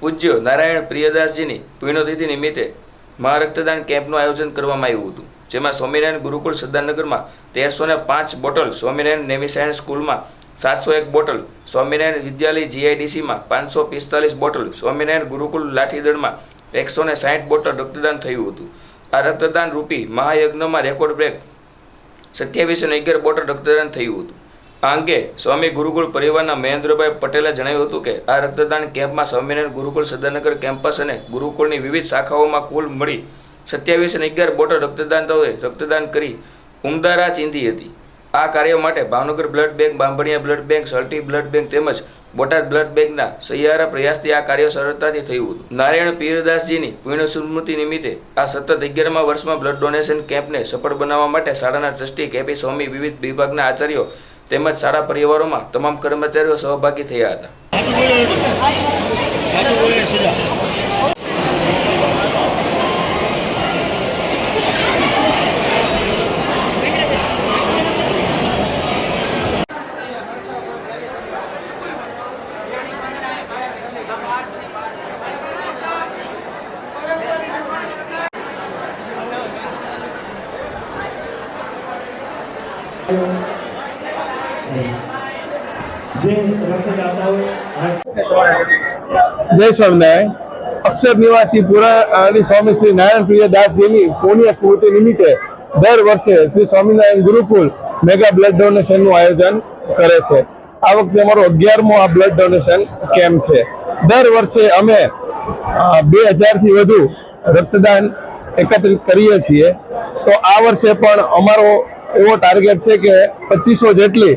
પૂજ્ય નારાયણ પ્રિયદાસજીની પુણ્યતિથિ નિમિત્તે મહારક્તદાન કેમ્પનું આયોજન કરવામાં આવ્યું હતું, જેમાં સ્વામિનારાયણ ગુરુકુળ સરદારનગરમાં તેરસો ને પાંચ બોટલ સ્વામિનારાયણ નેમિસાયણ સ્કૂલમાં સાતસો એક બોટલ, સ્વામિનારાયણ વિદ્યાલય જીઆઈડીસીમાં પાંચસો પિસ્તાલીસ બોટલ, સ્વામિનારાયણ ગુરુકુળ લાઠીદળમાં એકસો ને સાઠ બોટલ રક્તદાન થયું હતું. આ રક્તદાન રૂપી મહાયજ્ઞમાં રેકોર્ડ બ્રેક સત્યાવીસો ને અગિયાર બોટલ રક્તદાન થયું હતું. આ અંગે સ્વામી ગુરુકુળ પરિવારના મહેન્દ્રભાઈ પટેલે જણાવ્યું હતું કે, આ રક્તદાન કેમ્પમાં સ્વામિનારાયણ ગુરુકુળ સદાનગર કેમ્પસ અને ગુરુકુળની વિવિધ શાખાઓમાં કુલ મળી સત્યાવીસ અને અગિયાર બોટલ રક્તદાન તોએ રક્તદાન કરી ઉમદારા ચીંધી હતી. આ કાર્ય માટે Bhavnagar blood bank, Bambhaniya blood bank, sir T blood bank તેમજ બોટાદ બ્લડ બેંકના સહિયારા પ્રયાસથી આ કાર્ય સરળતાથી થયું હતું. નારાયણ પીરદાસજીની પૂર્ણ સ્મૃતિ નિમિત્તે આ સતત અગિયારમા વર્ષમાં બ્લડ ડોનેશન કેમ્પને સફળ બનાવવા માટે શાળાના ટ્રસ્ટી કેપી સ્વામી વિવિધ વિભાગના આચાર્યો તેમજ શાળા પરિવારોમાં તમામ કર્મચારીઓ સહભાગી થયા હતા. Thank રક્તદાતાઓ જય સ્વામિનારાયણ. અક્ષર નિવાસી પુરાણી સ્વામી શ્રી નારાયણ પ્રિય દાસજીની પુણ્ય સ્મૃતિ નિમિત્તે દર વર્ષે શ્રી સ્વામિનારાયણ ગુરુકુલ મેગા બ્લડ ડોનેશનનું આયોજન કરે છે. આ વખતે અમારો અગિયારમો આ બ્લડ ડોનેશન કેમ્પ છે. દર વર્ષે અમે બે હજારથી વધુ રક્તદાન એકત્રિત કરીએ છીએ. તો આ વર્ષે પણ અમારો એવો ટાર્ગેટ છે કે પચીસો જેટલી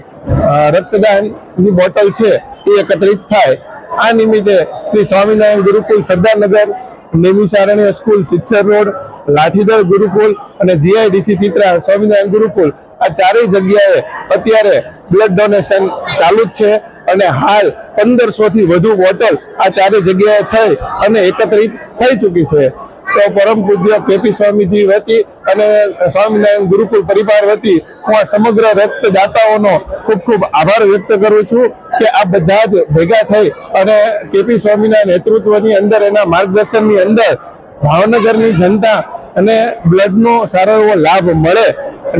રક્તદાનની બોટલ છે એ એકત્રિત થાય. આ નિમિત્તે શ્રી સ્વામિનારાયણ ગુરુકુલ સરદારનગર નેમિશારણ્ય સ્કૂલ સિત્સર રોડ, લાઠીદળ ગુરુકુલ અને જીઆઈડીસી ચિત્રા સ્વામિનારાયણ ગુરુકુલ આ ચારેય જગ્યાએ અત્યારે બ્લડ ડોનેશન ચાલુ જ છે અને હાલ પંદરસો થી વધુ બોટલ આ ચારેય જગ્યાએ થઈ અને એકત્રિત થઈ ચૂકી છે. પરમ પૂજ્ય કેપી સ્વામીજી વતી અને સ્વામિનારાયણ ગુરુકુળ પરિવાર વતી હું આ સમગ્ર રક્તદાતાઓનો ખૂબ ખૂબ આભાર વ્યક્ત કરું છું કે આ બધા જ ભેગા થઈ અને કેપી સ્વામીના નેતૃત્વની અંદર એના માર્ગદર્શનની અંદર ભાવનગરની જનતા અને બ્લડનો સારો એવો લાભ મળે.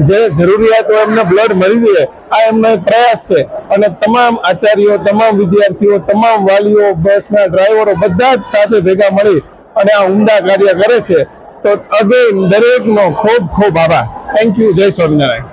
જે જરૂરિયાત હોય એમને બ્લડ મળી રહે, આ એમનો એક પ્રયાસ છે. અને તમામ આચાર્યો, તમામ વિદ્યાર્થીઓ, તમામ વાલીઓ, બસના ડ્રાઈવરો બધા જ સાથે ભેગા મળી અને આ ઉમદા કાર્ય કરે છે. તો અગેન દરેકનો ખૂબ ખૂબ આભાર. થેન્ક યુ જય સ્વામિનારાયણ.